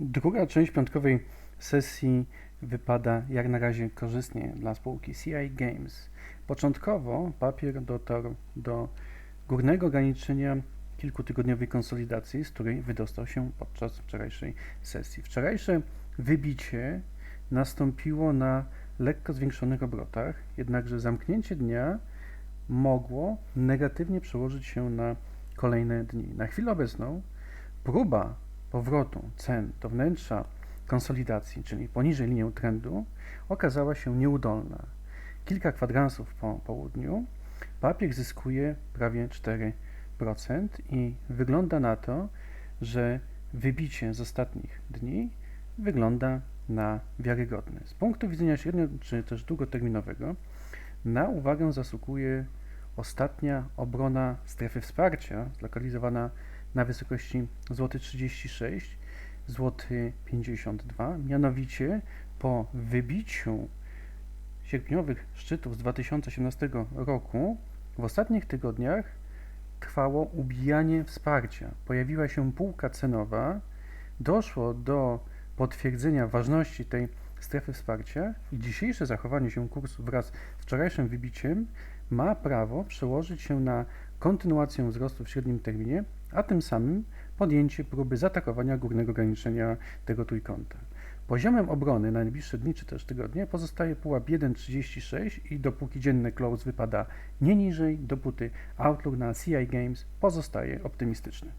Druga część piątkowej sesji wypada jak na razie korzystnie dla spółki CI Games. Początkowo papier dotarł do górnego ograniczenia kilkutygodniowej konsolidacji, z której wydostał się podczas wczorajszej sesji. Wczorajsze wybicie nastąpiło na lekko zwiększonych obrotach, jednakże zamknięcie dnia mogło negatywnie przełożyć się na kolejne dni. Na chwilę obecną próba powrotu cen do wnętrza konsolidacji, czyli poniżej linią trendu, okazała się nieudolna. Kilka kwadransów po południu papier zyskuje prawie 4% i wygląda na to, że wybicie z ostatnich dni wygląda na wiarygodne. Z punktu widzenia średnio czy też długoterminowego na uwagę zasługuje ostatnia obrona strefy wsparcia, zlokalizowana na wysokości złoty 36, złoty 52, mianowicie po wybiciu sierpniowych szczytów z 2018 roku w ostatnich tygodniach trwało ubijanie wsparcia. Pojawiła się półka cenowa, doszło do potwierdzenia ważności tej strefy wsparcia i dzisiejsze zachowanie się kursu wraz z wczorajszym wybiciem ma prawo przełożyć się na kontynuację wzrostu w średnim terminie, a tym samym podjęcie próby zaatakowania górnego ograniczenia tego trójkąta. Poziomem obrony na najbliższe dni czy też tygodnie pozostaje pułap 1,36 i dopóki dzienny close wypada nie niżej, dopóty outlook na CI Games pozostaje optymistyczny.